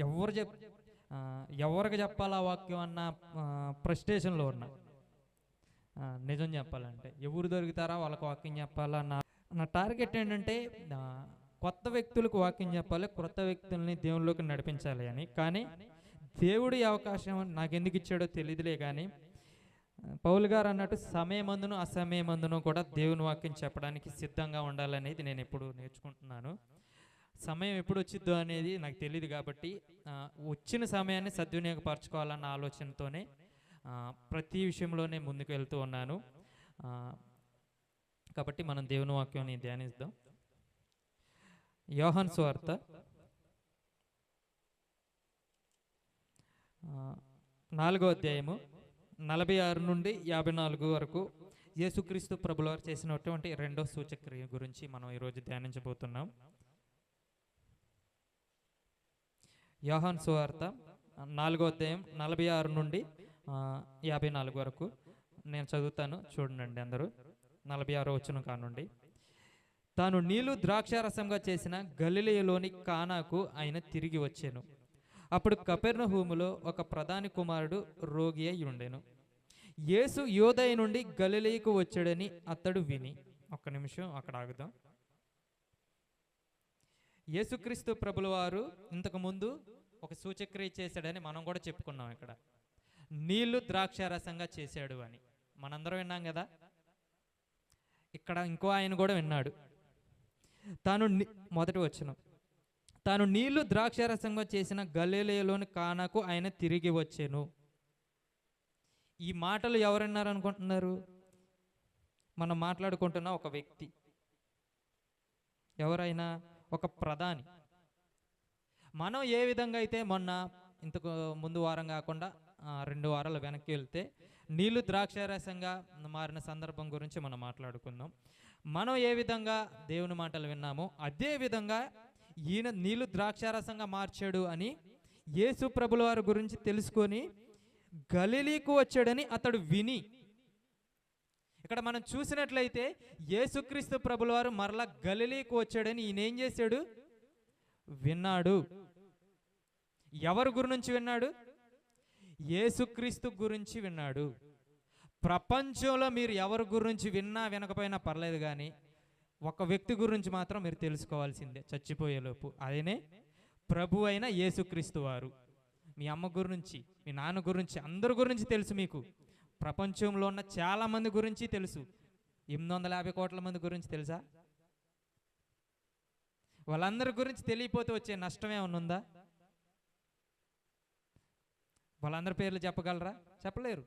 ఎవరు చెప్ ఎవరికి చెప్పాలా వాక్యం అన్న ప్రెస్టేషన్లో ఉన్నా. నిజం చెప్పాలంటే. ఎవరు దొరుకుతారా వాళ్ళకి వాక్యం చెప్పాలా నా నా టార్గెట్ ఏంటంటే కొత్త వ్యక్తులకు వాక్యం చెప్పాలి కొత్త వ్యక్తుల్ని దేవుళ్ళలోకి నడిపించాలి అని. కానీ దేవుడి అవకాశం నాకు ఎందుకు ఇచ్చాడో తెలియదులే కానీ పౌల్ పౌలు గారు అన్నట్టు సమయమందును అసమయమందును కూడా దేవుని వాక్యం చెప్పడానికి సిద్ధంగా ఉండాలనేది నేను ఎప్పుడు నేర్చుకుంటున్నాను. సమయం ఎప్పుడు వచ్చిద్దో అనేది నాకు తెలియదు కాబట్టి వచ్చిన సమయాన్ని సద్వినియోగపరచుకోవాలన్న ఆలోచనతోనే ప్రతి విషయంలోనే ముందుకు వెళ్తూ ఉన్నాను కాబట్టి మనం దేవుని వాక్యాన్ని ధ్యానిద్దాం. యోహన్ స్వార్త. నాలుగో అధ్యాయము నలభై ఆరు నుండి యాభై నాలుగు వరకు యేసుక్రీస్తు ప్రభులవారు చేసినటువంటి రెండో సూచక్రియ గురించి మనం ఈరోజు ధ్యానించబోతున్నాం. యోహాన్ సువార్త నాలుగో అధ్యాయం నలభై ఆరు నుండి యాభై నాలుగు వరకు. నేను చదువుతాను చూడండి అందరూ. నలభై ఆరో వచ్చిన కానుండి. తాను నీళ్ళు ద్రాక్షారసంగా చేసిన గలిలయలోని కానాకు ఆయన తిరిగి వచ్చాను. అప్పుడు కపెర్నహూములో ఒక ప్రధాని కుమారుడు రోగి అయి ఉండెను. యేసు యోదయ నుండి గలిలయకు వచ్చాడని అతడు విని ఒక్క నిమిషం అక్కడ ఆగుదాం. యేసుక్రీస్తు ప్రభుల వారు ఇంతకు ముందు ఒక సూచక్రియ చేశాడని మనం కూడా చెప్పుకున్నాం ఇక్కడ. నీళ్ళు ద్రాక్షారసంగా చేశాడు అని. మనందరం విన్నాం కదా? ఇక్కడ ఇంకో ఆయన కూడా విన్నాడు. తాను మొదటి వచ్చిన తాను నీళ్ళు ద్రాక్షారసంగా చేసిన గలేలయలోని కానాకు ఆయన తిరిగి వచ్చాను. ఈ మాటలు ఎవరన్నారు అనుకుంటున్నారు? మనం మాట్లాడుకుంటున్న ఒక వ్యక్తి. ఎవరైనా ఒక ప్రధాని. మనం ఏ విధంగా అయితే మొన్న ఇంతకు ముందు వారం కాకుండా రెండు వారాలు వెనక్కి వెళ్తే నీళ్ళు ద్రాక్షారసంగా మారిన సందర్భం గురించి మనం మాట్లాడుకుందాం. మనం ఏ విధంగా దేవుని మాటలు విన్నామో అదే విధంగా ఈయన నీళ్ళు ద్రాక్షారసంగా మార్చాడు అని యేసు ప్రభుల వారి గురించి తెలుసుకొని గలిలీకు వచ్చాడని అతడు విని ఇక్కడ మనం చూసినట్లయితే యేసుక్రీస్తు ప్రభుల వారు మరలా గలిలీకి వచ్చాడని ఈయన ఏం చేశాడు? విన్నాడు. ఎవరి గురించి విన్నాడు? యేసుక్రీస్తు గురించి విన్నాడు. ప్రపంచంలో మీరు ఎవరి గురించి విన్నా వినకపోయినా పర్లేదు కానీ ఒక వ్యక్తి గురించి మాత్రం మీరు తెలుసుకోవాల్సిందే చచ్చిపోయేలోపు. అదేనే? ప్రభు అయిన యేసుక్రీస్తు వారు. మీ అమ్మ గురించి మీ నాన్న గురించి అందరి గురించి తెలుసు మీకు. ప్రపంచంలో ఉన్న చాలా మంది గురించి తెలుసు. ఎనిమిది వందల యాభై కోట్ల మంది గురించి తెలుసా? వాళ్ళందరి గురించి తెలియపోతే వచ్చే నష్టం ఏమన్నా ఉందా? వాళ్ళందరి పేర్లు చెప్పగలరా? చెప్పలేరు.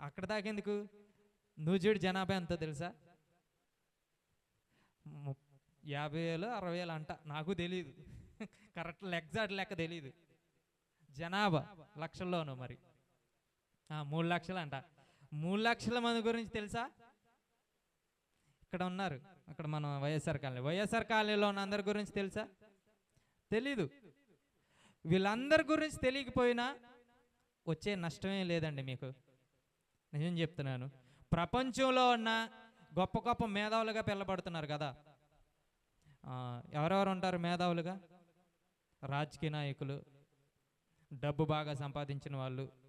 అక్కడ దాకెందుకు నూజివీడు జనాభా ఎంతో తెలుసా? యాభై వేలు అరవై వేలు అంట. నాకు తెలియదు కరెక్ట్ ఎగ్జాక్ట్ లెక్క తెలియదు జనాభా లక్షల్లోనూ మరి. మూడు లక్షలు అంట మూడు లక్షల మంది గురించి తెలుసా? ఇక్కడ ఉన్నారు. అక్కడ మనం వైఎస్ఆర్ కాలనీ. వైఎస్ఆర్ కాలనీలో ఉన్న అందరి గురించి తెలుసా? తెలీదు. వీళ్ళందరి గురించి తెలియకపోయినా వచ్చే నష్టమే లేదండి మీకు. నిజం చెప్తున్నాను. ప్రపంచంలో ఉన్న గొప్ప గొప్ప మేధావులుగా పిల్లబడుతున్నారు కదా. ఎవరెవరు ఉంటారు మేధావులుగా? రాజకీయ నాయకులు డబ్బు బాగా సంపాదించిన వాళ్ళు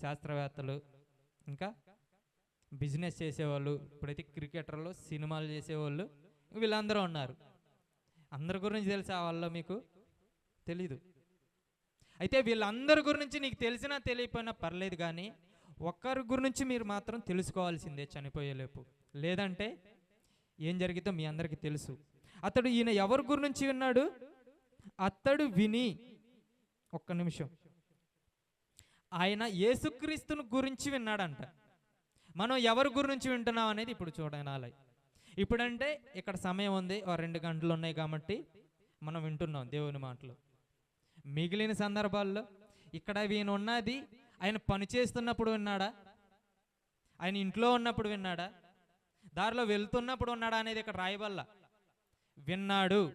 శాస్త్రవేత్తలు ఇంకా బిజినెస్ చేసేవాళ్ళు ఇప్పుడైతే క్రికెటర్లు సినిమాలు చేసేవాళ్ళు వీళ్ళందరూ ఉన్నారు. అందరి గురించి తెలిసే వాళ్ళ మీకు? తెలీదు. అయితే వీళ్ళందరి గురించి నీకు తెలిసినా తెలియకపోయినా పర్లేదు కానీ ఒక్కరి గురించి మీరు మాత్రం తెలుసుకోవాల్సిందే చనిపోయేలేపు. లేదంటే ఏం జరిగితే మీ అందరికీ తెలుసు. అతడు ఈయన ఎవరి గురించి విన్నాడు? అతడు విని ఒక్క నిమిషం. ఆయన యేసుక్రీస్తుని గురించి విన్నాడంట. మనం ఎవరి గురించి వింటున్నాం అనేది ఇప్పుడు చూడాలి. ఇప్పుడంటే ఇక్కడ సమయం ఉంది. ఓ రెండు గంటలు ఉన్నాయి కాబట్టి మనం వింటున్నాం దేవుని మాటలు. మిగిలిన సందర్భాల్లో ఇక్కడ ఈయన ఉన్నది ఆయన పని చేస్తున్నప్పుడు విన్నాడా? ఆయన ఇంట్లో ఉన్నప్పుడు విన్నాడా? దారిలో వెళ్తున్నప్పుడు ఉన్నాడా అనేది ఇక్కడ రాయబల్లా. విన్నాడు.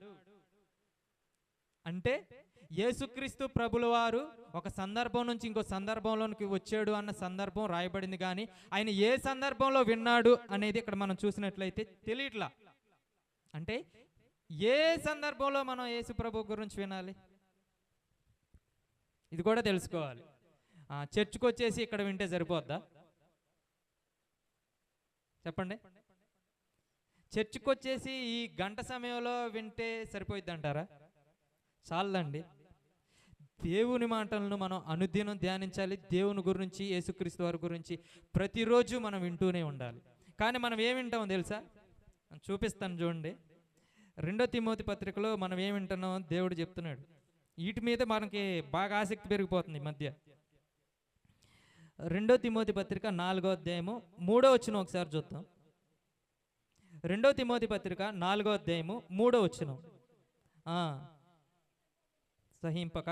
అంటే యేసుక్రీస్తు ప్రభుల వారు ఒక సందర్భం నుంచి ఇంకో సందర్భంలోనికి వచ్చాడు అన్న సందర్భం రాయబడింది కానీ ఆయన ఏ సందర్భంలో విన్నాడు అనేది ఇక్కడ మనం చూసినట్లయితే తెలియట్లా. అంటే ఏ సందర్భంలో మనం యేసు ప్రభు గురించి వినాలి? ఇది కూడా తెలుసుకోవాలి. ఆ, చర్చ్కి వచ్చేసి ఇక్కడ వింటే సరిపోద్దా? చెప్పండి. చర్చ్కి వచ్చేసి ఈ గంట సమయంలో వింటే సరిపోయిద్ది అంటారా చాలండి. దేవుని మాటలను మనం అనుదినం ధ్యానించాలి. దేవుని గురించి యేసుక్రీస్తు వారి గురించి ప్రతిరోజు మనం వింటూనే ఉండాలి. కానీ మనం ఏం వింటామో తెలుసా? చూపిస్తాను చూడండి. రెండో తిమోతి పత్రికలో మనం ఏం వింటున్నామో దేవుడు చెప్తున్నాడు. వీటి మీద మనకి బాగా ఆసక్తి పెరిగిపోతుంది ఈ మధ్య. రెండో తిమోతి పత్రిక నాలుగో అధ్యాయము మూడో వచ్చిన ఒకసారి చూద్దాం. రెండో తిమోతి పత్రిక నాలుగో అధ్యాయము మూడో వచ్చిన సహింపక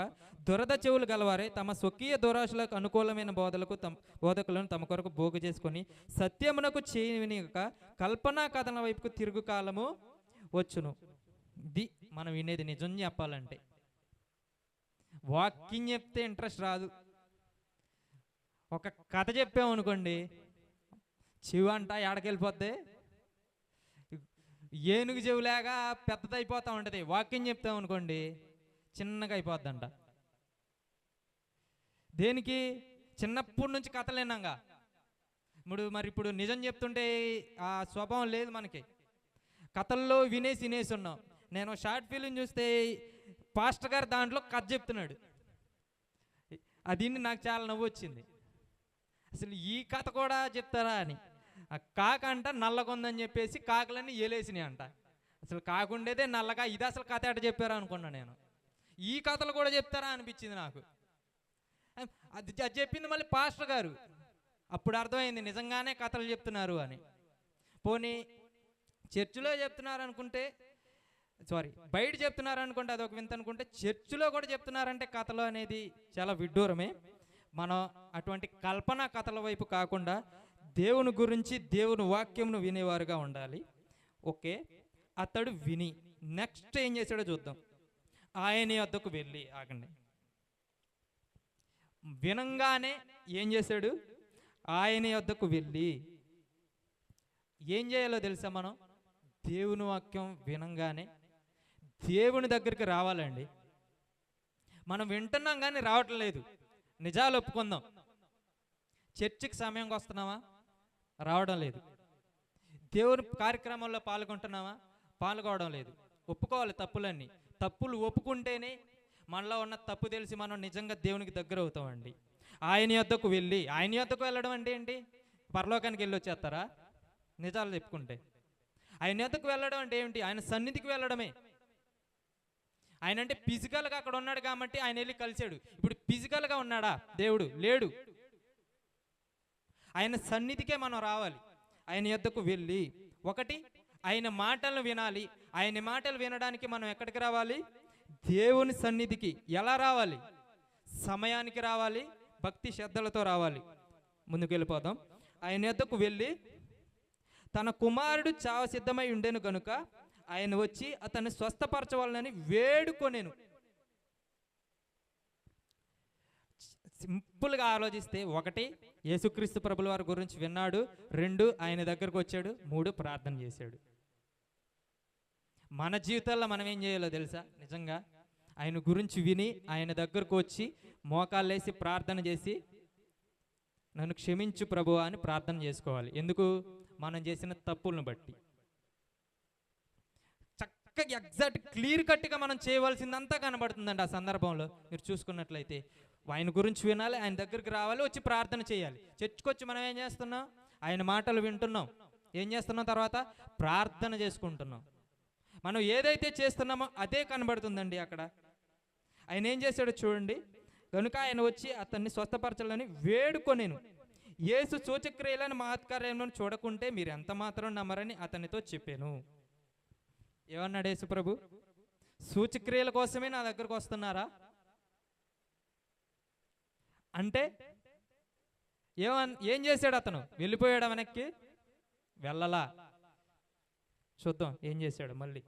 దురద చెవులు గలవారే తమ స్వకీయ దురాశలకు అనుకూలమైన బోధలకు తమ బోధకులను తమ కొరకు బోగు చేసుకొని సత్యమునకు చేయనిక కల్పనా కథన వైపుకు తిరుగు కాలము వచ్చును. ఇది మనం వినేది నిజం చెప్పాలంటే. వాకింగ్ చెప్తే ఇంట్రెస్ట్ రాదు. ఒక కథ చెప్పామనుకోండి చెవు అంట ఎడకెళ్ళిపోద్ది ఏనుగు చెవులాగా పెద్దదైపోతా ఉంటుంది. వాకింగ్ చెప్తామనుకోండి చిన్నగా అయిపోద్దంట. దేనికి? చిన్నప్పటి నుంచి కథలు ఇప్పుడు మరి ఇప్పుడు నిజం చెప్తుంటే ఆ స్వభావం లేదు మనకి. కథల్లో వినేసి వినేసి ఉన్నాం నేను షార్ట్ ఫిలిం చూస్తే పాస్టర్ గారు దాంట్లో కథ చెప్తున్నాడు. అది నాకు చాలా నవ్వు వచ్చింది. అసలు ఈ కథ కూడా చెప్తారా అని. ఆ కాక అంట నల్లగొందని చెప్పేసి కాకులన్నీ ఏలేసినాయి అంట అసలు కాకుండేదే నల్లగా ఇది అసలు కథ ఎట చెప్పారా అనుకున్నా నేను. ఈ కథలు కూడా చెప్తారా అనిపించింది నాకు. అది చెప్పింది మళ్ళీ పాస్టర్ గారు. అప్పుడు అర్థమైంది నిజంగానే కథలు చెప్తున్నారు అని. పోనీ చర్చిలో చెప్తున్నారు అనుకుంటే సారీ బయట చెప్తున్నారు అనుకుంటే అదొక వింత అనుకుంటే చర్చిలో కూడా చెప్తున్నారంటే కథలు అనేది చాలా విడ్డూరమే. మనం అటువంటి కల్పన కథల వైపు కాకుండా దేవుని గురించి దేవుని వాక్యంను వినేవారుగా ఉండాలి. ఓకే అతడు విని. నెక్స్ట్ ఏం చేశాడో చూద్దాం. ఆయన వద్దకు వెళ్ళి ఆగండి. వినంగానే ఏం చేశాడు? ఆయన వద్దకు వెళ్ళి ఏం చేయాలో తెలుసా మనం? దేవుని వాక్యం వినంగానే దేవుని దగ్గరికి రావాలండి. మనం వింటున్నాం కానీ రావటం లేదు. నిజాలు ఒప్పుకుందాం. చర్చికి సమయంకి వస్తున్నావా? రావడం లేదు. దేవుని కార్యక్రమంలో పాల్గొంటున్నావా? పాల్గొనడం లేదు. ఒప్పుకోవాలి తప్పులన్నీ. తప్పులు ఒప్పుకుంటేనే మనలో ఉన్న తప్పు తెలిసి మనం నిజంగా దేవునికి దగ్గర అవుతామండి. ఆయన యొద్దకు వెళ్ళి ఆయన యొద్దకు వెళ్ళడం అంటే ఏంటి? పరలోకానికి వెళ్ళి వచ్చేస్తారా? నిజాలు చెప్పుకుంటే. ఆయన యొద్దకు వెళ్ళడం అంటే ఏంటి? ఆయన సన్నిధికి వెళ్ళడమే. ఆయన అంటే ఫిజికల్గా అక్కడ ఉన్నాడు కాబట్టి ఆయన వెళ్ళి కలిశాడు. ఇప్పుడు ఫిజికల్గా ఉన్నాడా? దేవుడు లేడు. ఆయన సన్నిధికే మనం రావాలి. ఆయన యొద్దకు వెళ్ళి ఒకటి ఆయన మాటలను వినాలి. ఆయన మాటలు వినడానికి మనం ఎక్కడికి రావాలి? దేవుని సన్నిధికి ఎలా రావాలి? సమయానికి రావాలి భక్తి శ్రద్ధలతో రావాలి. ముందుకు వెళ్ళిపోదాం ఆయన ఎద్దకు వెళ్ళి తన కుమారుడు చావ సిద్ధమై ఉండేను కనుక ఆయన వచ్చి అతన్ని స్వస్థపరచవాలని వేడుకొనేను. సింపుల్గా ఆలోచిస్తే ఒకటి యేసుక్రీస్తు ప్రభుల వారి గురించి విన్నాడు. రెండు ఆయన దగ్గరకు వచ్చాడు. మూడు ప్రార్థన చేశాడు. మన జీవితాల్లో మనం ఏం చేయాలో తెలుసా? నిజంగా ఆయన గురించి విని ఆయన దగ్గరకు వచ్చి మోకాళ్ళేసి ప్రార్థన చేసి నన్ను క్షమించు ప్రభు అని ప్రార్థన చేసుకోవాలి. ఎందుకు? మనం చేసిన తప్పులను బట్టి. చక్కగా ఎగ్జాక్ట్ క్లియర్ కట్గా మనం చేయవలసిందంతా కనబడుతుందండి ఆ సందర్భంలో. మీరు చూసుకున్నట్లయితే ఆయన గురించి వినాలి ఆయన దగ్గరికి రావాలి వచ్చి ప్రార్థన చేయాలి. చర్చకొచ్చి మనం ఏం చేస్తున్నాం? ఆయన మాటలు వింటున్నాం. ఏం చేస్తున్నాం తర్వాత? ప్రార్థన చేసుకుంటున్నాం. మనం ఏదైతే చేస్తున్నామో అదే కనబడుతుందండి అక్కడ. ఆయన ఏం చేశాడో చూడండి. కనుక ఆయన వచ్చి అతన్ని స్వస్థపరచాలని వేడుకొనేను. యేసు సూచక్రియలను మహత్కార్యంలో చూడకుంటే మీరు ఎంత మాత్రం నమ్మరని అతనితో చెప్పాను. ఏమన్నాడు యేసు ప్రభు? సూచక్రియల కోసమే నా దగ్గరకు వస్తున్నారా? అంటే ఏమన్ ఏం చేశాడు అతను? వెళ్ళిపోయాడు వెనక్కి? వెళ్ళలా. చూద్దాం ఏం చేశాడు మళ్ళీ.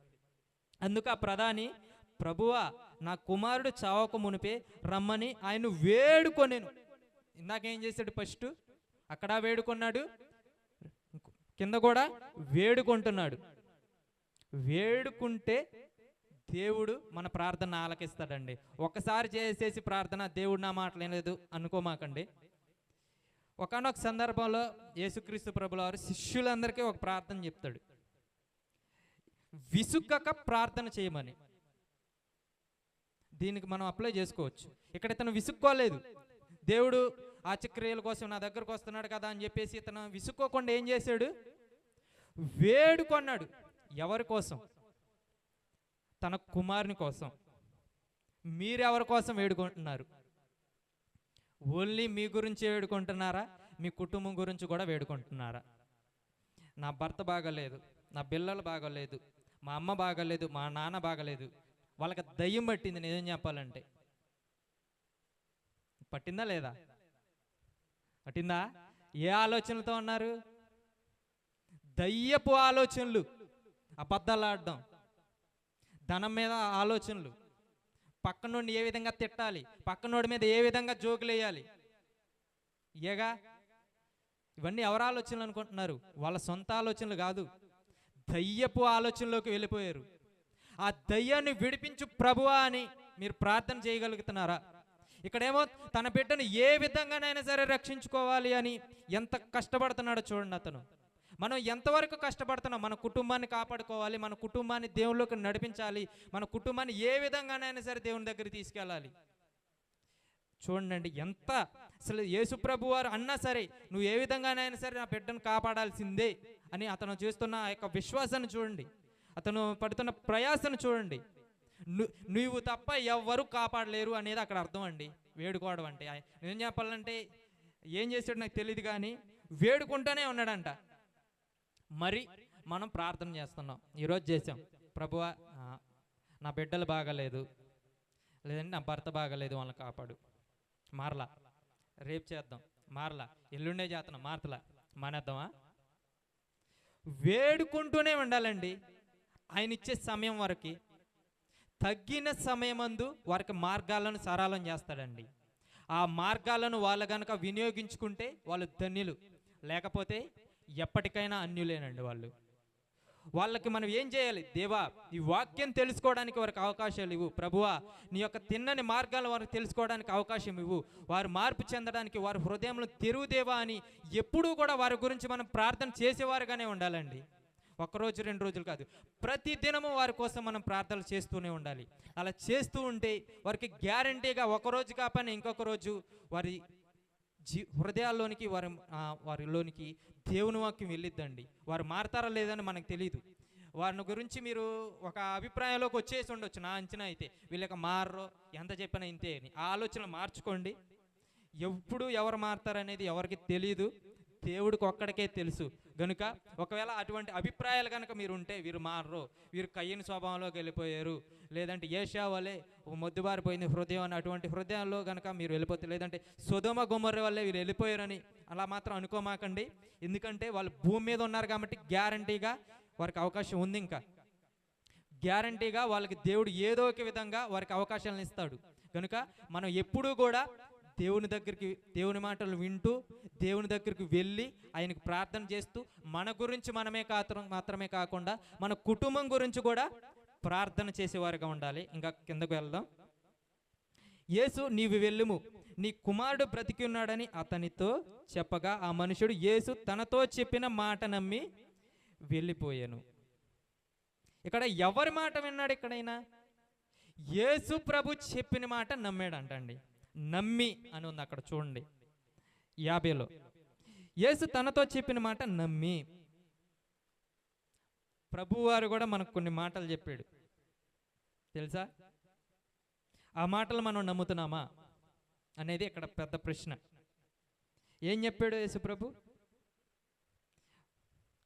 అందుకు ఆ ప్రధాని ప్రభువా నా కుమారుడు చావక మునిపే రమ్మని ఆయన వేడుకొనేను. ఇందాకేం చేశాడు ఫస్ట్? అక్కడ వేడుకొన్నాడు. కింద కూడా వేడుకుంటున్నాడు. వేడుకుంటే దేవుడు మన ప్రార్థన ఆలకిస్తాడండి. ఒకసారి చేసేసి ప్రార్థన దేవుడు నా మాట లేదు అనుకోమాకండి. ఒకనొక సందర్భంలో యేసుక్రీస్తు ప్రభుల వారు శిష్యులందరికీ ఒక ప్రార్థన చెప్తాడు. విసుక్కక ప్రార్థన చేయమని. దీనికి మనం అప్లై చేసుకోవచ్చు. ఇక్కడ ఇతను విసుక్కోలేదు. దేవుడు ఆచక్రియల కోసం నా దగ్గరకు వస్తున్నాడు కదా అని చెప్పేసి ఇతను విసుక్కోకుండా ఏం చేశాడు? వేడుకొన్నాడు ఎవరి కోసం? తన కుమారుని కోసం. మీరెవరి కోసం వేడుకుంటున్నారు? ఓన్లీ మీ గురించి వేడుకుంటున్నారా? మీ కుటుంబం గురించి కూడా వేడుకుంటున్నారా? నా భర్త బాగలేదు. నా పిల్లలు బాగలేదు. మా అమ్మ బాగలేదు మా నాన్న బాగలేదు. వాళ్ళకి దయ్యం పట్టింది నిజం చెప్పాలంటే. పట్టిందా లేదా? పట్టిందా? ఏ ఆలోచనలతో ఉన్నారు? దయ్యపు ఆలోచనలు. అబద్ధాలు ఆడడం. ధనం మీద ఆలోచనలు. పక్కనోడిని ఏ విధంగా తిట్టాలి? పక్కనోడి మీద ఏ విధంగా జోకులు వేయాలి? ఏగా? ఇవన్నీ ఎవరు ఆలోచనలు అనుకుంటున్నారు? వాళ్ళ సొంత ఆలోచనలు కాదు. దయ్యపు ఆలోచనలోకి వెళ్ళిపోయారు. ఆ దయ్యాన్ని విడిపించు ప్రభువా అని మీరు ప్రార్థన చేయగలుగుతున్నారా? ఇక్కడేమో తన బిడ్డను ఏ విధంగానైనా సరే రక్షించుకోవాలి అని ఎంత కష్టపడుతున్నాడో చూడండి అతను. మనం ఎంతవరకు కష్టపడుతున్నాం? మన కుటుంబాన్ని కాపాడుకోవాలి మన కుటుంబాన్ని దేవుళ్ళకి నడిపించాలి మన కుటుంబాన్ని ఏ విధంగానైనా సరే దేవుని దగ్గర తీసుకెళ్ళాలి. చూడండి ఎంత అసలు యేసుప్రభు వారు అన్నా సరే నువ్వు ఏ విధంగానైనా సరే నా బిడ్డను కాపాడాల్సిందే. అని అతను చేస్తున్న ఆ యొక్క విశ్వాసాన్ని చూడండి. అతను పడుతున్న ప్రయాసను చూడండి. ను- నువ్వు తప్ప ఎవ్వరు కాపాడలేరు అనేది అక్కడ అర్థం అండి. వేడుకోవడం అంటే. ఆయ- నిజం చెప్పాలంటే ఏం చేశాడు నాకు తెలియదు కానీ వేడుకుంటూనే ఉన్నాడంట. మరి మనం ప్రార్థన చేస్తున్నాం. ఈరోజు చేసాం ప్రభువా నా బిడ్డలు బాగాలేదు. లేదంటే నా భర్త బాగాలేదు వాళ్ళని కాపాడు. మారలా. రేపు చేద్దాం. మారలా. ఎల్లుండే చేస్తున్నాం. మారతలా. మానేద్దామా? వేడుకుంటూనే ఉండాలండి. ఆయన ఇచ్చే సమయం వరకు. తగ్గిన సమయమందు వారికి మార్గాలను సరళం చేస్తాడండి. ఆ మార్గాలను వాళ్ళు కనుక వినియోగించుకుంటే వాళ్ళు ధన్యులు. లేకపోతే ఎప్పటికైనా అన్యులేనండి వాళ్ళు. వాళ్ళకి మనం ఏం చేయాలి? దేవా ఈ వాక్యం తెలుసుకోవడానికి వారికి అవకాశాలు ఇవ్వు. ప్రభువా నీ యొక్క తిన్నని మార్గాలు వారికి తెలుసుకోవడానికి అవకాశం ఇవ్వు. వారు మార్పు చెందడానికి వారి హృదయంలో తెరువుదేవా అని ఎప్పుడూ కూడా వారి గురించి మనం ప్రార్థన చేసేవారుగానే ఉండాలండి. ఒకరోజు రెండు రోజులు కాదు. ప్రతి దినము వారి కోసం మనం ప్రార్థనలు చేస్తూనే ఉండాలి. అలా చేస్తూ ఉంటే వారికి గ్యారంటీగా ఒక రోజు కాపని ఇంకొక రోజు వారి జీ హృదయాల్లోనికి వారి ఆ, వారిలోనికి దేవుని వాక్యం వెళ్ళిద్దండి. వారు మారతారా లేదని మనకు తెలియదు వారిని గురించి మీరు ఒక అభిప్రాయంలోకి వచ్చేసి ఉండొచ్చు నా అంచనా అయితే. వీళ్ళకి మారరు ఎంత చెప్పినా ఇంతే అని. ఆ ఆలోచన మార్చుకోండి. ఎప్పుడు ఎవరు మారతారనేది ఎవరికి తెలియదు దేవుడికి ఒక్కడికే తెలుసు. గనుక ఒకవేళ అటువంటి అభిప్రాయాలు కనుక మీరు ఉంటే వీరు మారరు. వీరు కయ్యని స్వభావంలోకి వెళ్ళిపోయారు. లేదంటే ఏషా వలె మొద్దుబారిపోయింది హృదయం అని అటువంటి హృదయంలో కనుక మీరు వెళ్ళిపోతే లేదంటే సుధమ గుమ్మర్ర వల్లే వీరు వెళ్ళిపోయారని అలా మాత్రం అనుకోమాకండి. ఎందుకంటే వాళ్ళు భూమి మీద ఉన్నారు కాబట్టి గ్యారంటీగా వారికి అవకాశం ఉంది ఇంకా. గ్యారంటీగా వాళ్ళకి దేవుడు ఏదో ఒక విధంగా వారికి అవకాశాలను ఇస్తాడు. కనుక మనం ఎప్పుడూ కూడా దేవుని దగ్గరికి దేవుని మాటలు వింటూ దేవుని దగ్గరికి వెళ్ళి ఆయనకు ప్రార్థన చేస్తూ మన గురించి మనమే కాత్ర మాత్రమే కాకుండా మన కుటుంబం గురించి కూడా ప్రార్థన చేసేవారుగా ఉండాలి. ఇంకా కిందకు వెళ్దాం. యేసు నీవు వెళ్ళుము. నీ కుమారుడు బ్రతికి ఉన్నాడని అతనితో చెప్పగా ఆ మనుషుడు యేసు తనతో చెప్పిన మాట నమ్మి వెళ్ళిపోయాను. ఇక్కడ ఎవరి మాట విన్నాడు ఇక్కడైనా? యేసు ప్రభు చెప్పిన మాట నమ్మాడంటండి. నమ్మి అని ఉంది అక్కడ చూడండి. యాభైలో యేసు తనతో చెప్పిన మాట నమ్మి. ప్రభువారు కూడా మనకు కొన్ని మాటలు చెప్పాడు. తెలుసా? ఆ మాటలు మనం నమ్ముతున్నామా? అనేది ఇక్కడ పెద్ద ప్రశ్న. ఏం చెప్పాడు యేసు ప్రభు?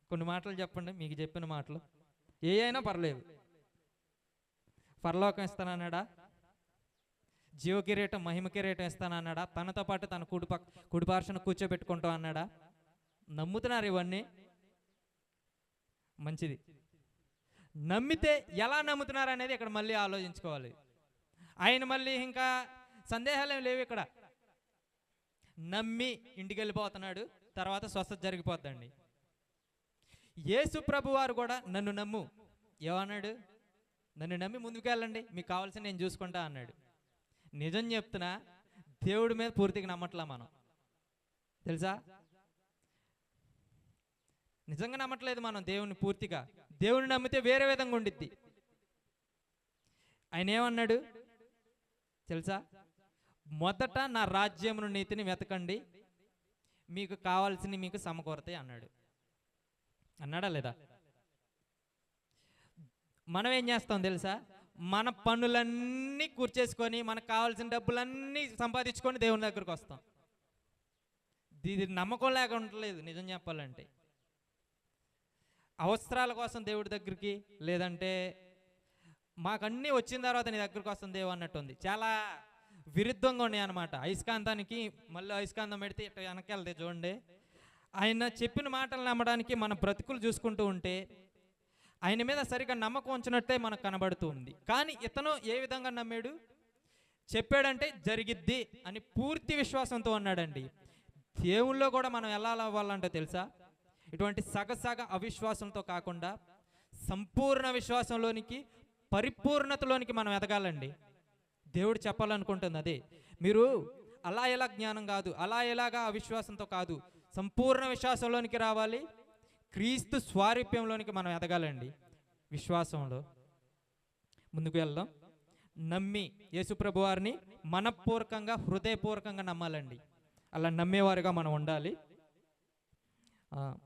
కొన్ని మాటలు చెప్పండి మీకు చెప్పిన మాటలు. ఏ అయినా పర్లేదు. పరలోకం ఇస్తానన్నాడా? జీవ కిరీటం మహిమ కిరీటం ఇస్తానన్నాడా తనతో పాటు తన కుడి కుడిపార్షను కూర్చోబెట్టుకుంటాం అన్నాడా? నమ్ముతున్నారు ఇవన్నీ? మంచిది. నమ్మితే ఎలా నమ్ముతున్నారు అనేది ఇక్కడ మళ్ళీ ఆలోచించుకోవాలి. ఆయన మళ్ళీ ఇంకా సందేహాలు ఏం లేవు ఇక్కడ. నమ్మి ఇంటికి వెళ్ళిపోతున్నాడు తర్వాత స్వస్థత జరిగిపోద్దండి. యేసు ప్రభు వారు కూడా నన్ను నమ్ము. ఏమన్నాడు? నన్ను నమ్మి ముందుకు వెళ్ళండి మీకు కావాల్సిన నేను చూసుకుంటా అన్నాడు. నిజం చెప్తున్నా దేవుడి మీద పూర్తిగా నమ్మట్లా మనం. తెలుసా? నిజంగా నమ్మట్లేదు మనం దేవుని పూర్తిగా. దేవుని నమ్మితే వేరే విధంగా ఉండిద్ది. ఆయన ఏమన్నాడు? తెలుసా? మొదట నా రాజ్యమును నీతిని వెతకండి. మీకు కావాల్సిన మీకు సమకూరతాయి అన్నాడు. అన్నాడా లేదా? మనం ఏం చేస్తాం తెలుసా? మన పనులన్నీ కూర్చేసుకొని మనకు కావాల్సిన డబ్బులన్నీ సంపాదించుకొని దేవుని దగ్గరకు వస్తాం. ఇది నమ్మకం లేక లేదు నిజం చెప్పాలంటే. అవసరాల కోసం దేవుడి దగ్గరికి లేదంటే మాకన్నీ వచ్చిన తర్వాత నీ దగ్గరికి వస్తుంది దేవు అన్నట్టు ఉంది చాలా విరుద్ధంగా ఉన్నాయి అనమాట అయస్కాంతానికి మళ్ళీ అయస్కాంతం పెడితే ఇట్లా వెనకెళ్తే వెళ్తే చూడండి. ఆయన చెప్పిన మాటలు నమ్మడానికి మన బ్రతుకులు చూసుకుంటూ ఉంటే ఆయన మీద సరిగా నమ్మకం ఉంచినట్టే మనకు కనబడుతూ ఉంది. కానీ ఇతను ఏ విధంగా నమ్మాడు? చెప్పాడంటే జరిగిద్ది అని పూర్తి విశ్వాసంతో అన్నాడండి. దేవుల్లో కూడా మనం ఎలా అవ్వాలంటే తెలుసా? ఇటువంటి సగసగ అవిశ్వాసంతో కాకుండా సంపూర్ణ విశ్వాసంలోనికి పరిపూర్ణతలోనికి మనం ఎదగాలండి. దేవుడు చెప్పాలనుకుంటుంది అదే. మీరు అలా ఎలా జ్ఞానం కాదు అలా ఎలాగా అవిశ్వాసంతో కాదు సంపూర్ణ విశ్వాసంలోనికి రావాలి క్రీస్తు స్వారూప్యంలోనికి మనం ఎదగాలండి విశ్వాసంలో. ముందుకు వెళ్దాం. నమ్మి యేసుప్రభు వారిని మనపూర్వకంగా హృదయపూర్వకంగా నమ్మాలండి. అలా నమ్మేవారుగా మనం ఉండాలి. ఆ,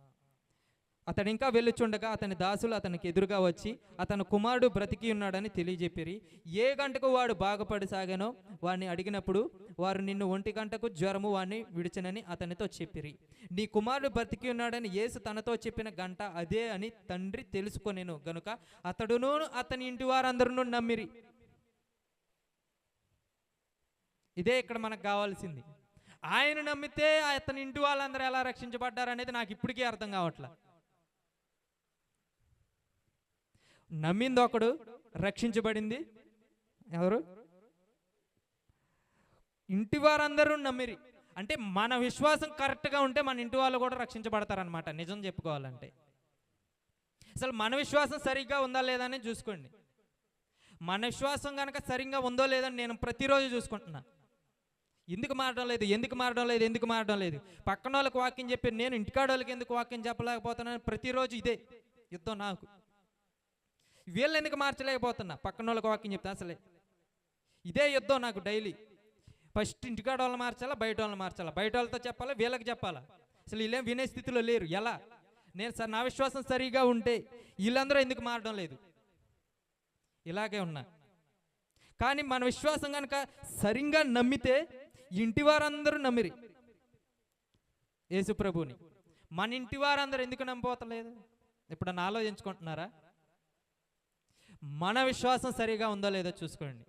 అతడు ఇంకా వెళ్ళుచుండగా అతని దాసులు అతనికి ఎదురుగా వచ్చి అతను కుమారుడు బ్రతికి ఉన్నాడని తెలియజెప్పిరి. ఏ గంటకు వాడు బాగుపడి సాగానో వాడిని అడిగినప్పుడు వారు నిన్ను ఒంటి గంటకు జ్వరము వాడిని విడిచనని అతనితో చెప్పిరి. నీ కుమారుడు బ్రతికి ఉన్నాడని యేసు తనతో చెప్పిన గంట అదే అని తండ్రి తెలుసుకొనేను. గనుక అతడును అతని ఇంటి వారందరూ నమ్మిరి. ఇదే ఇక్కడ మనకు కావాల్సింది. ఆయన నమ్మితే అతని ఇంటి వాళ్ళందరూ ఎలా రక్షించబడ్డారనేది నాకు ఇప్పటికీ అర్థం కావట్లేదు నమ్మింది ఒకడు రక్షించబడింది. ఎవరు? ఇంటి వారందరూ నమ్మిరి. అంటే మన విశ్వాసం కరెక్ట్గా ఉంటే మన ఇంటి వాళ్ళు కూడా రక్షించబడతారనమాట నిజం చెప్పుకోవాలంటే. అసలు మన విశ్వాసం సరిగ్గా ఉందా లేదా అని చూసుకోండి. మన విశ్వాసం కనుక సరిగ్గా ఉందో లేదని నేను ప్రతిరోజు చూసుకుంటున్నా. ఎందుకు మారడం లేదు? ఎందుకు మారడం లేదు? ఎందుకు మారడం లేదు? పక్కన వాళ్ళకి వాక్యం చెప్పి నేను ఇంటికాడ వాళ్ళకి ఎందుకు వాక్యం చెప్పలేకపోతున్నాను ప్రతిరోజు ఇదే. యుద్ధం నాకు. వీళ్ళని ఎందుకు మార్చలేకపోతున్నా? పక్కన వాళ్ళకి వాక్యం చెప్తా అసలే. ఇదే యుద్ధం నాకు డైలీ. ఫస్ట్ ఇంటికాడ వాళ్ళని మార్చాలా? బయట వాళ్ళని మార్చాలా? బయట వాళ్ళతో చెప్పాలా? వీళ్ళకి చెప్పాలా? అసలు వీళ్ళేం వినే స్థితిలో లేరు. ఎలా? నేను సార్ నా విశ్వాసం సరిగా ఉంటే వీళ్ళందరూ ఎందుకు మారడం లేదు? ఇలాగే ఉన్నా. కానీ మన విశ్వాసం కనుక సరిగ్గా నమ్మితే ఇంటి వారందరూ నమ్మిరి. యేసుప్రభుని. మన ఇంటి వారందరూ ఎందుకు నమ్మపోతలేదు ఎప్పుడన్నా ఆలోచించుకుంటున్నారా? మన విశ్వాసం సరిగా ఉందో లేదో చూసుకోండి.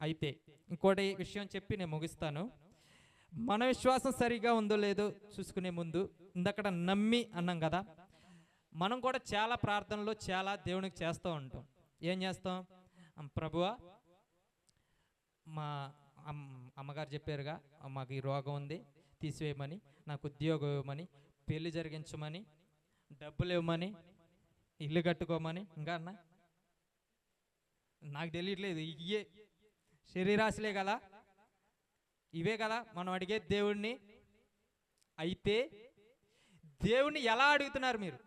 అయితే ఇంకోటి విషయం చెప్పి నేను ముగిస్తాను. మన విశ్వాసం సరిగా ఉందో లేదో చూసుకునే ముందు ఇందక్కడ నమ్మి అన్నాం కదా మనం కూడా చాలా ప్రార్థనలు చాలా దేవునికి చేస్తూ ఉంటాం. ఏం చేస్తాం? ప్రభువా మా అమ్- అమ్మగారు చెప్పారుగా మాకు ఈ రోగం ఉంది తీసివేయమని నాకు ఉద్యోగం ఇవ్వమని పెళ్ళి జరిగించమని డబ్బులు ఇవ్వమని ఇల్లు కట్టుకోమని ఇంకా అన్నా నాకు తెలియట్లేదు ఇవే శరీరాశలే కదా. ఇవే కదా మనం అడిగే దేవుణ్ణి. అయితే దేవుణ్ణి ఎలా అడుగుతున్నారు మీరు?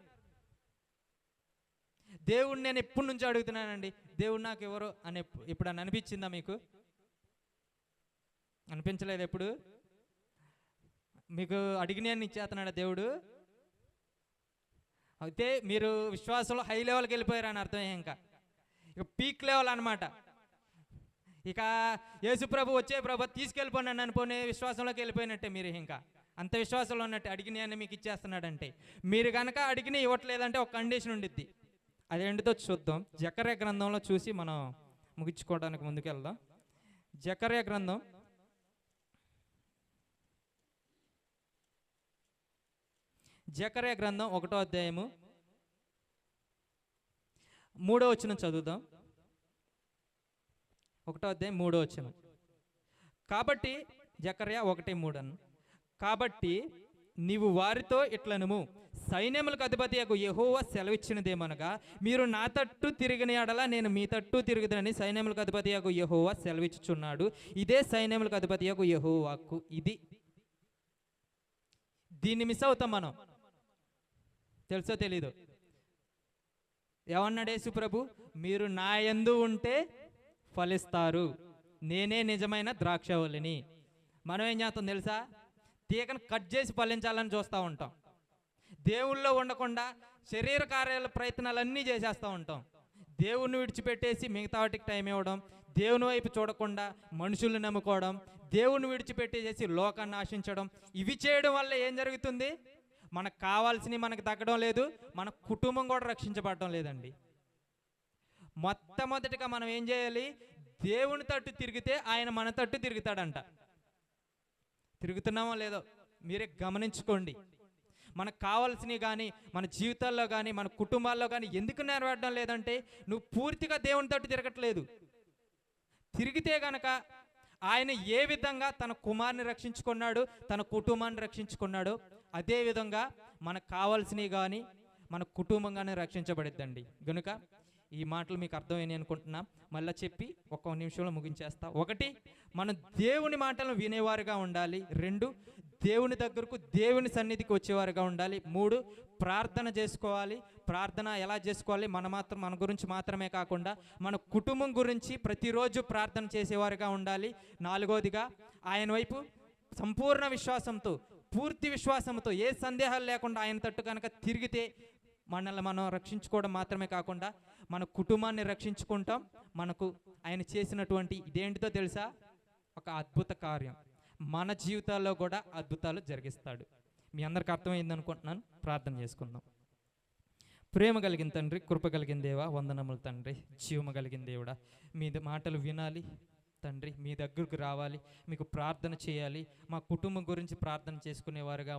దేవుణ్ణి నేను ఎప్పటి నుంచి అడుగుతున్నానండి? దేవుడు నాకు ఎవరు అని ఎప్పు- ఎప్పుడన్నా అనిపించిందా మీకు? అనిపించలేదు ఎప్పుడు? మీకు అడిగిన ఇచ్చేస్తున్నాడు దేవుడు? అయితే మీరు విశ్వాసంలో హై లెవెల్కి వెళ్ళిపోయారు అని అర్థం ఇంకా ఇక పీక్ లెవెల్ అనమాట ఇక యేసుప్రభు వచ్చే ప్రభు తీసుకెళ్ళిపోయి అని అనుకునే విశ్వాసంలోకి వెళ్ళిపోయినట్టే మీరు ఇంకా. అంత విశ్వాసంలో ఉన్నట్టు అడిగిన మీకు ఇచ్చేస్తున్నాడంటే. మీరు కనుక అడిగిన ఇవ్వట్లేదంటే ఒక కండిషన్ ఉండిద్ది. అదేంటిదో చూద్దాం. జకర్య గ్రంథంలో చూసి మనం ముగించుకోవడానికి ముందుకెళ్దాం. జకర్య గ్రంథం. జకర్య గ్రంథం ఒకటో అధ్యాయము. మూడో వచ్చిన చదువుదాం. ఒకటో అధ్యాయం మూడో వచ్చిన కాబట్టి జకర్యా ఒకటి మూడు అన్న కాబట్టి నీవు వారితో ఇట్లనుము సైన్యములకు అధిపతి యొక్క యహోవా సెలవిచ్చినదేమనగా మీరు నా తట్టు తిరిగిన ఎడల నేను మీ తట్టు తిరుగుదనని సైన్యములకు అధిపతి యొక్క యహోవా సెలవిచ్చుచున్నాడు. ఇదే సైన్యములకు అధిపతి యొక్క యహోవాకు ఇది. దీన్ని మిస్ అవుతాం మనం. తెలుసో తెలీదు? ఏమన్నాడు యేసుప్రభు? మీరు నా యందు ఉంటే ఫలిస్తారు. నేనే నిజమైన ద్రాక్షవల్లిని. మనం ఏం చేస్తాం తెలుసా? తీగను కట్ చేసి ఫలించాలని చూస్తూ ఉంటాం. దేవుళ్ళో ఉండకుండా శరీర కార్యాల ప్రయత్నాలన్నీ చేసేస్తూ ఉంటాం. దేవుణ్ణి విడిచిపెట్టేసి మిగతా వాటికి టైం ఇవ్వడం దేవుని వైపు చూడకుండా మనుషుల్ని నమ్ముకోవడం దేవుణ్ణి విడిచిపెట్టేసేసి లోకాన్ని ఆశించడం ఇవి చేయడం వల్ల ఏం జరుగుతుంది? మనకు కావాల్సినవి మనకు తగ్గడం లేదు మన కుటుంబం కూడా రక్షించబడటం లేదండి. మొట్టమొదటిగా మనం ఏం చేయాలి? దేవుని తట్టు తిరిగితే ఆయన మన తట్టు తిరుగుతాడంట. తిరుగుతున్నామో లేదో మీరే గమనించుకోండి. మనకు కావాల్సినవి కానీ మన జీవితాల్లో కానీ మన కుటుంబాల్లో కానీ ఎందుకు నెరవేరడం లేదంటే నువ్వు పూర్తిగా దేవుని తట్టు తిరగట్లేదు. తిరిగితే గనక ఆయన ఏ విధంగా తన కుమార్ని రక్షించుకున్నాడు తన కుటుంబాన్ని రక్షించుకున్నాడు అదేవిధంగా మనకు కావాల్సినవి కానీ మన కుటుంబం కానీ రక్షించబడిద్దండి. గనుక ఈ మాటలు మీకు అర్థమైనవి అనుకుంటున్నా. మళ్ళీ చెప్పి ఒక్క నిమిషంలో ముగించేస్తా. ఒకటి మనం దేవుని మాటలను వినేవారుగా ఉండాలి. రెండు దేవుని దగ్గరకు దేవుని సన్నిధికి వచ్చేవారుగా ఉండాలి. మూడు ప్రార్థన చేసుకోవాలి. ప్రార్థన ఎలా చేసుకోవాలి? మన మాత్రం మన గురించి మాత్రమే కాకుండా మన కుటుంబం గురించి ప్రతిరోజు ప్రార్థన చేసేవారుగా ఉండాలి. నాలుగోదిగా ఆయన వైపు సంపూర్ణ విశ్వాసంతో పూర్తి విశ్వాసంతో ఏ సందేహాలు లేకుండా ఆయన తట్టు కనుక తిరిగితే మనల్ని మనం రక్షించుకోవడం మాత్రమే కాకుండా మన కుటుంబాన్ని రక్షించుకుంటాం. మనకు ఆయన చేసినటువంటి ఇదేంటిదో తెలుసా? ఒక అద్భుత కార్యం. మన జీవితాల్లో కూడా అద్భుతాలు జరిగిస్తాడు. మీ అందరికి అర్థమైంది అనుకుంటున్నాను. ప్రార్థన చేసుకుందాం. ప్రేమ కలిగిన తండ్రి కృప కలిగిన దేవా వందనములు తండ్రి జీవము కలిగిన దేవుడా మీ మాటలు వినాలి. తండ్రి మీ దగ్గరకు రావాలి మీకు ప్రార్థన చేయాలి. మా కుటుంబం గురించి ప్రార్థన చేసుకునేవారుగా